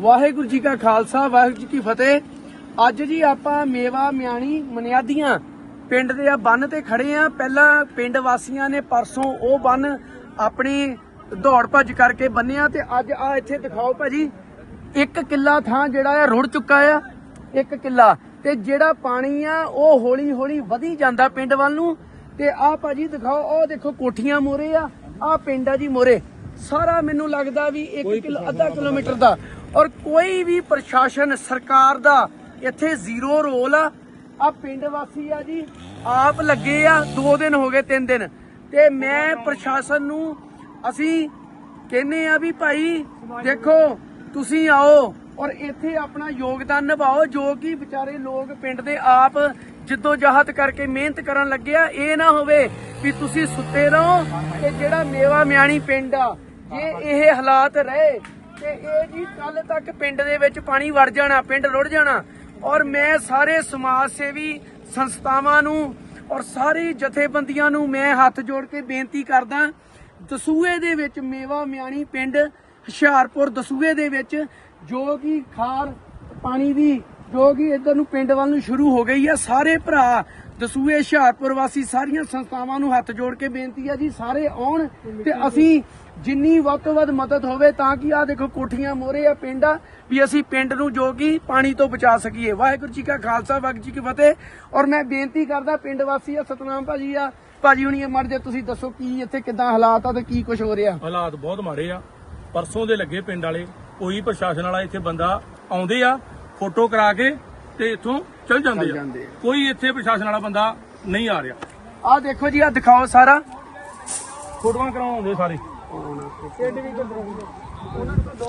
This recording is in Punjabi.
ਵਾਹਿਗੁਰੂ ਜੀ ਕਾ ਖਾਲਸਾ, ਵਾਹਿਗੁਰੂ ਜੀ ਕੀ ਫਤਿਹ। ਅੱਜ ਜੀ ਆਪਾਂ ਮੇਵਾ ਮਿਆਣੀ ਮਨਿਆਦੀਆਂ ਪਿੰਡ ਦੇ ਆ, ਬੰਨ ਤੇ ਖੜੇ ਆ। ਪਹਿਲਾਂ ਪਿੰਡ ਵਾਸੀਆਂ ਨੇ ਪਰਸੋਂ ਉਹ ਬੰਨ ਆਪਣੀ ਦੌੜ ਭੱਜ ਕਰਕੇ ਬੰਨਿਆ ਤੇ ਅੱਜ ਆ ਇੱਥੇ ਦਿਖਾਓ ਭਾਜੀ। ਇੱਕ ਕਿੱਲਾ ਥਾਂ ਜਿਹੜਾ ਆ, ਰੁੜ ਚੁੱਕਾ ਆ, ਇੱਕ ਕਿੱਲਾ। ਤੇ ਜਿਹੜਾ ਪਾਣੀ ਆ, ਉਹ ਹੌਲੀ ਹੌਲੀ ਵਧੀ ਜਾਂਦਾ ਪਿੰਡ ਵੱਲ ਨੂੰ। ਤੇ ਆ ਭਾਜੀ ਦਿਖਾਓ ਉਹ ਦੇਖੋ ਕੋਠੀਆਂ ਮੋਰੇ ਆ ਆ ਪਿੰਡ ਆ ਜੀ ਮੋਰੇ। ਸਾਰਾ ਮੈਨੂੰ ਲੱਗਦਾ ਵੀ 1 ਕਿਲੋ ਅੱਧਾ ਕਿਲੋਮੀਟਰ ਦਾ। ਔਰ ਕੋਈ ਵੀ ਪ੍ਰਸ਼ਾਸਨ ਸਰਕਾਰ ਦਾ ਇੱਥੇ ਜ਼ੀਰੋ ਰੋਲ ਆ। ਆ ਪਿੰਡ ਵਾਸੀ ਆ ਜੀ ਆਪ ਲੱਗੇ ਆ 2 ਦਿਨ ਹੋ ਗਏ 3 ਦਿਨ। ਤੇ ਮੈਂ ਪ੍ਰਸ਼ਾਸਨ ਨੂੰ ਅਸੀਂ ਕਹਿੰਨੇ ਆ ਵੀ ਭਾਈ ਦੇਖੋ ਤੁਸੀਂ ਆਓ ਔਰ ਇੱਥੇ ਆਪਣਾ ਯੋਗਦਾਨ ਨਿਭਾਓ ਜੋ ਕਿ ਵਿਚਾਰੇ ਲੋਕ ਪਿੰਡ ਦੇ ਆਪ ਜਿੱਦੋ ਜਹਦ ਕਰਕੇ ਮਿਹਨਤ ਕਰਨ ਲੱਗਿਆ ਇਹ ਨਾ ਹੋਵੇ ਵੀ ਤੁਸੀਂ ਸੁੱਤੇ ਰਹੋ ਤੇ ਜਿਹੜਾ ਮੇਵਾ ਮਿਆਣੀ ਪਿੰਡ ਆ ਜੇ ਇਹ ਹਾਲਾਤ ਰਹੇ ਤੇ ਇਹ ਜੀ ਕੱਲ ਤੱਕ ਪਿੰਡ ਦੇ ਵਿੱਚ ਪਾਣੀ ਵੜ ਜਾਣਾ, ਪਿੰਡ ਰੁੜ ਜਾਣਾ ਔਰ ਮੈਂ ਸਾਰੇ ਸਮਾਜ ਸੇਵੀ ਸੰਸਥਾਵਾਂ ਨੂੰ ਔਰ ਸਾਰੀ ਜਥੇਬੰਦੀਆਂ ਨੂੰ ਮੈਂ ਹੱਥ ਜੋੜ ਕੇ ਬੇਨਤੀ ਕਰਦਾ ਦਸੂਏ ਦੇ ਵਿੱਚ ਮੇਵਾ ਮਿਆਣੀ ਪਿੰਡ ਹੁਸ਼ਿਆਰਪੁਰ ਦਸੂਏ ਦੇ ਵਿੱਚ ਜੋ ਕਿ ਖਾਰ ਪਾਣੀ ਦੀ, ਜੋ ਕਿ ਇਧਰ ਨੂੰ ਪਿੰਡ ਵੱਲ ਨੂੰ ਸ਼ੁਰੂ ਹੋ ਗਈ ਹੈ ਸਾਰੇ ਭਰਾ ਦਸੂਏ ਹੁਸ਼ਿਆਰਪੁਰ ਵਾਸੀ ਸਾਰੀਆਂ ਸੰਸਥਾਵਾਂ ਨੂੰ ਹੱਥ ਜੋੜ ਕੇ ਬੇਨਤੀ ਹੈ ਜੀ, ਸਾਰੇ ਆਉਣ ਤੇ ਅਸੀਂ ਜਿੰਨੀ ਵੱਧ ਤੋਂ ਵੱਧ ਮਦਦ ਹੋਵੇ ਤਾਂ ਕਿ ਆ ਦੇਖੋ ਕੋਠੀਆਂ ਮੋਰੇ ਆ ਪਿੰਡ ਆ ਵੀ ਅਸੀਂ ਪਿੰਡ ਨੂੰ ਜੋ ਕਿ ਪਾਣੀ ਤੋਂ ਬਚਾ ਸਕੀਏ। ਵਾਹਿਗੁਰੂ ਜੀ ਕਾ ਖਾਲਸਾ ਵਾਹਿਗੁਰੂ ਜੀ ਕੀ ਫਤਿਹ। ਔਰ ਮੈਂ ਬੇਨਤੀ ਕਰਦਾ ਪਿੰਡ ਵਾਸੀ ਆ ਸਤਨਾਮ ਭਾਜੀ ਆ ਭਾਜੀ ਹੁਣੀ ਮਰ ਜੇ ਤੁਸੀਂ ਦੱਸੋ ਕੀ ਇੱਥੇ ਕਿਦਾਂ ਹਾਲਾਤ ਆ ਤੇ ਕੀ ਕੁਝ ਹੋ ਰਿਹਾ? ਹਾਲਾਤ ਬਹੁਤ ਮਾੜੇ ਆ। ਪਰਸੋਂ ਦੇ ਲੱਗੇ ਪਿੰਡ ਵਾਲੇ ਕੋਈ ਪ੍ਰਸ਼ਾਸਨ ਵਾਲਾ ਇੱਥੇ ਬੰਦਾ ਆਉਂਦੇ ਆ ਫੋਟੋ ਕਰਾ ਕੇ ਤੇ ਇੱਥੋਂ ਚਲ ਜਾਂਦੇ ਆ। ਕੋਈ ਇੱਥੇ ਪ੍ਰਸ਼ਾਸਨ ਵਾਲਾ ਬੰਦਾ ਨਹੀਂ ਆ ਰਿਹਾ। ਆ ਦੇਖੋ ਜੀ ਆ ਦਿਖਾਓ ਸਾਰਾ। ਫੋਟੋਆਂ ਕਰਾਉਣ ਆਉਂਦੇ ਸਾਰੇ